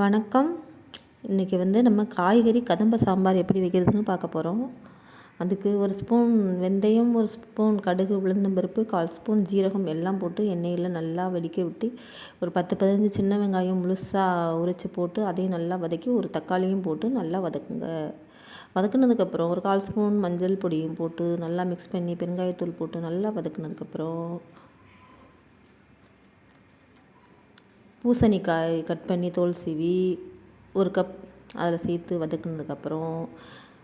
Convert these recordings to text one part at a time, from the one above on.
வணக்கம். இன்றைக்கி வந்து நம்ம காய்கறி கதம்ப சாம்பார் எப்படி வைக்கிறதுன்னு பார்க்க போகிறோம் அதுக்கு ஒரு ஸ்பூன் வெந்தயம் ஒரு ஸ்பூன் கடுகு உளுந்தம்பருப்பு கால் ஸ்பூன் ஜீரகம் எல்லாம் போட்டு எண்ணெயில் நல்லா வெடிக்க விட்டு ஒரு பத்து பதினஞ்சு சின்ன வெங்காயம் முழுசாக உரித்து போட்டு அதையும் நல்லா வதக்கி ஒரு தக்காளியும் போட்டு நல்லா வதக்குங்க. வதக்குனதுக்கப்புறம் ஒரு கால் ஸ்பூன் மஞ்சள் பொடியும் போட்டு நல்லா மிக்ஸ் பண்ணி பெருங்காயத்தூள் போட்டு நல்லா வதக்குனதுக்கப்புறம் பூசணிக்காய் கட் பண்ணி தோல் சீவி ஒரு கப் அதில் சேர்த்து வதக்குனதுக்கப்புறம்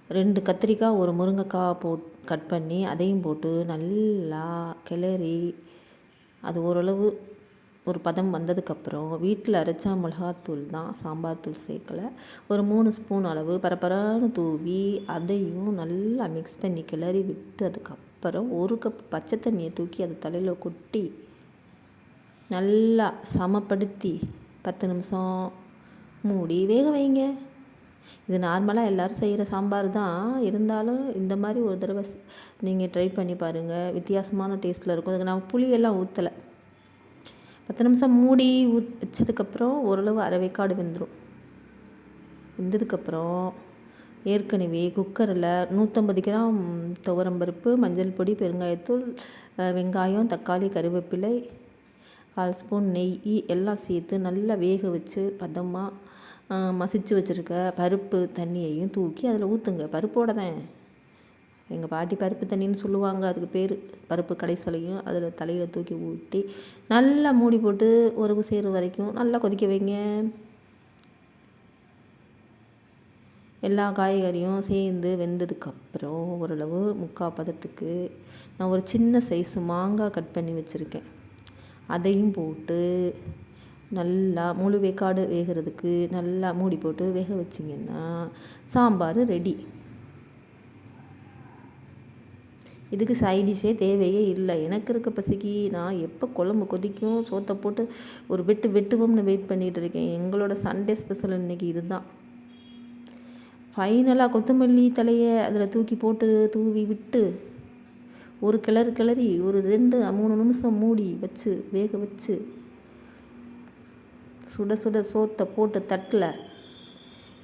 ரெண்டு கத்திரிக்காய் ஒரு முருங்கைக்காய் போட் கட் பண்ணி அதையும் போட்டு நல்லா கிளறி அது ஓரளவு ஒரு பதம் வந்ததுக்கப்புறம் வீட்டில் அரைச்சா மிளகாத்தூள் தான் சாம்பார் தூள் சேர்க்கலை. ஒரு மூணு ஸ்பூன் அளவு பரப்பரான்னு தூவி அதையும் நல்லா மிக்ஸ் பண்ணி கிளறி விட்டு அதுக்கப்புறம் ஒரு கப் பச்சை தண்ணியை தூக்கி அது தலையில் கொட்டி நல்லா சமப்படுத்தி பத்து நிமிஷம் மூடி வேக வைங்க. இது நார்மலாக எல்லோரும் செய்கிற சாம்பார் தான். இருந்தாலும் இந்த மாதிரி ஒரு தடவை நீங்கள் ட்ரை பண்ணி பாருங்கள் வித்தியாசமான டேஸ்ட்டில் இருக்கும். அதுக்கு நான் புளியெல்லாம் ஊற்றலை பத்து நிமிஷம் மூடி ஊத் வச்சதுக்கப்புறம் ஓரளவு அரைவேக்காடு வெந்துடும் வெந்ததுக்கப்புறம் ஏற்கனவே குக்கரில் நூற்றம்பது கிராம் துவரம்பருப்பு மஞ்சள் பொடி பெருங்காயத்தூள் வெங்காயம் தக்காளி கருவேப்பிலை கால் ஸ்பூன் நெய் எல்லாம் சேர்த்து நல்லா வேக வச்சு பதமாக மசிச்சு வச்சுருக்க பருப்பு தண்ணியையும் தூக்கி அதில் ஊற்றுங்க பருப்போட தான். எங்கள் பாட்டி பருப்பு தண்ணின்னு சொல்லுவாங்க. அதுக்கு பேர் பருப்பு கடைசலையும் அதில் தலையில் தூக்கி ஊற்றி நல்லா மூடி போட்டு உறவு சேரு வரைக்கும் நல்லா கொதிக்க வைங்க. எல்லா காய்கறியும் சேர்ந்து வெந்ததுக்கப்புறம் ஓரளவு முக்கால் பதத்துக்கு நான் ஒரு சின்ன சைஸ் மாங்காய் கட் பண்ணி வச்சுருக்கேன். அதையும் போட்டு நல்லா முழு வேக்காடு வேகிறதுக்கு நல்லா மூடி போட்டு வேக வச்சிங்கன்னா சாம்பார் ரெடி இதுக்கு சைடிஷே தேவையே இல்லை. எனக்கு இருக்க பசிக்கு நான் எப்போ குழம்பு கொதிக்கும் சோத்தை போட்டு ஒரு வெட்டு வெட்டுவோம்னு வெயிட் பண்ணிகிட்டு இருக்கேன். எங்களோட சண்டே ஸ்பெஷல் இன்றைக்கி இதுதான். ஃபைனலாக கொத்தமல்லி தலையை அதில் தூக்கி போட்டு தூவி விட்டு ஒரு கிளறு கிளறி ஒரு ரெண்டு மூணு நிமிஷம் மூடி வச்சு வேக வச்சு சுட சுட சோத்தை போட்டு தட்டில்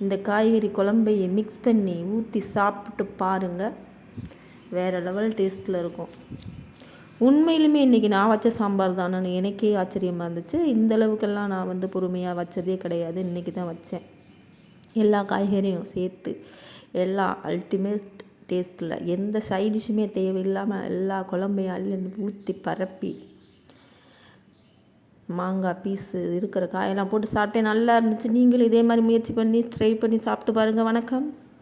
இந்த காய்கறி குழம்பையை மிக்ஸ் பண்ணி ஊற்றி சாப்பிட்டு பாருங்கள் வேறு லெவல் டேஸ்ட்டில் இருக்கும். உண்மையிலுமே இன்றைக்கி நான் வச்ச சாம்பார் தானேன்னு எனக்கே ஆச்சரியமாக இருந்துச்சு. இந்த அளவுக்கெல்லாம் நான் வந்து பொறுமையாக வச்சதே கிடையாது. இன்றைக்கி தான் வச்சேன். எல்லா காய்கறியும் சேர்த்து எல்லாம் அல்டிமேட் டேஸ்ட்டில் எந்த சைடிஷுமே தேவையில்லாமல் எல்லா குழம்பையும் அள்ளி ஊற்றி பரப்பி மாங்காய் பீஸு இருக்கிற காயெல்லாம் போட்டு சாப்பிட்டேன். நல்லா இருந்துச்சு. நீங்களும் இதே மாதிரி முயற்சி பண்ணி ட்ரை பண்ணி சாப்பிட்டு பாருங்கள் வணக்கம்.